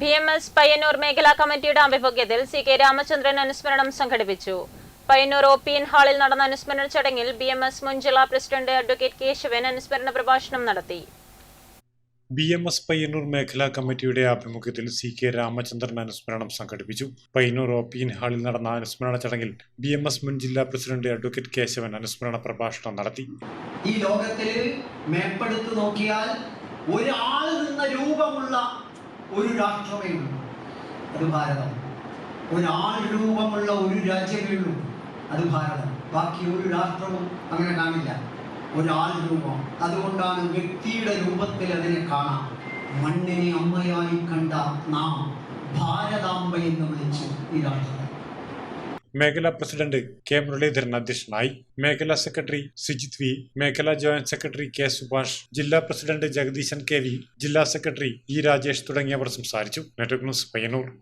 B M S Payyanur മേഖലാ കമ്മിറ്റിയുടെ ആഭിമുഖ്യത്തിൽ സി കെ രാമചന്ദ്രൻ അനുസ്മരണം സംഘടിപ്പിച്ചു. പയ്യന്നൂർ ഒ പി എൻ ഹാളിൽ നടന്ന അനുസ്മരണ ചടങ്ങിൽ ബി എം എസ് മുൻ ജില്ലാ പ്രസിഡന്റ് അഡ്വക്കേറ്റ് കേശവൻ അനുസ്മരണ പ്രഭാഷണം നടത്തി. ബി എം എസ് പയ്യന്നൂർ മേഖലാ കമ്മിറ്റിയുടെ ആഭിമുഖ്യത്തിൽ സി കെ രാമചന്ദ്രൻ അനുസ്മരണം സംഘടിപ്പിച്ചു. പയ്യന്നൂർ ഒ പി എൻ ഹാളിൽ നടന്ന അനുസ്മരണ ചടങ്ങിൽ ബി എം എസ് മുൻ ജില്ലാ പ്രസിഡന്റ് അഡ്വക്കേറ്റ് കേശവൻ അനുസ്മരണ പ്രഭാഷണം നടത്തി. ഈ ലോകത്തിൽ മേപ്പെടുത്തു നോക്കിയാൽ ഒരാൾ നിന്ന രൂപമുള്ള ഒരു രാഷ്ട്രമേ ഉള്ളൂ അത് ഭാരതം. ഒരാൾ രൂപമുള്ള ഒരു രാജ്യമേ ഉള്ളൂ അത് ഭാരതം. ബാക്കി ഒരു രാഷ്ട്രവും അങ്ങനെ കാണില്ല. ഒരാൾ രൂപം. അതുകൊണ്ടാണ് വ്യക്തിയുടെ രൂപത്തിൽ അതിനെ കാണാം. മണ്ണിനെ അമ്മയായി കണ്ട നാം ഭാരതാംബ എന്ന് വിളിച്ചു ഈ രാഷ്ട്രത്തെ മേഖലാ പ്രസിഡന്റ് കെ മുരളീധരൻ അധ്യക്ഷനായി. മേഖലാ സെക്രട്ടറി സിജിത് വി. മേഖലാ ജോയിന്റ് സെക്രട്ടറി കെ സുഭാഷ്. ജില്ലാ പ്രസിഡന്റ് ജഗദീശൻ കെ വി. ജില്ലാ സെക്രട്ടറി ഇ രാജേഷ് തുടങ്ങിയവർ സംസാരിച്ചു. Network news Payyanur.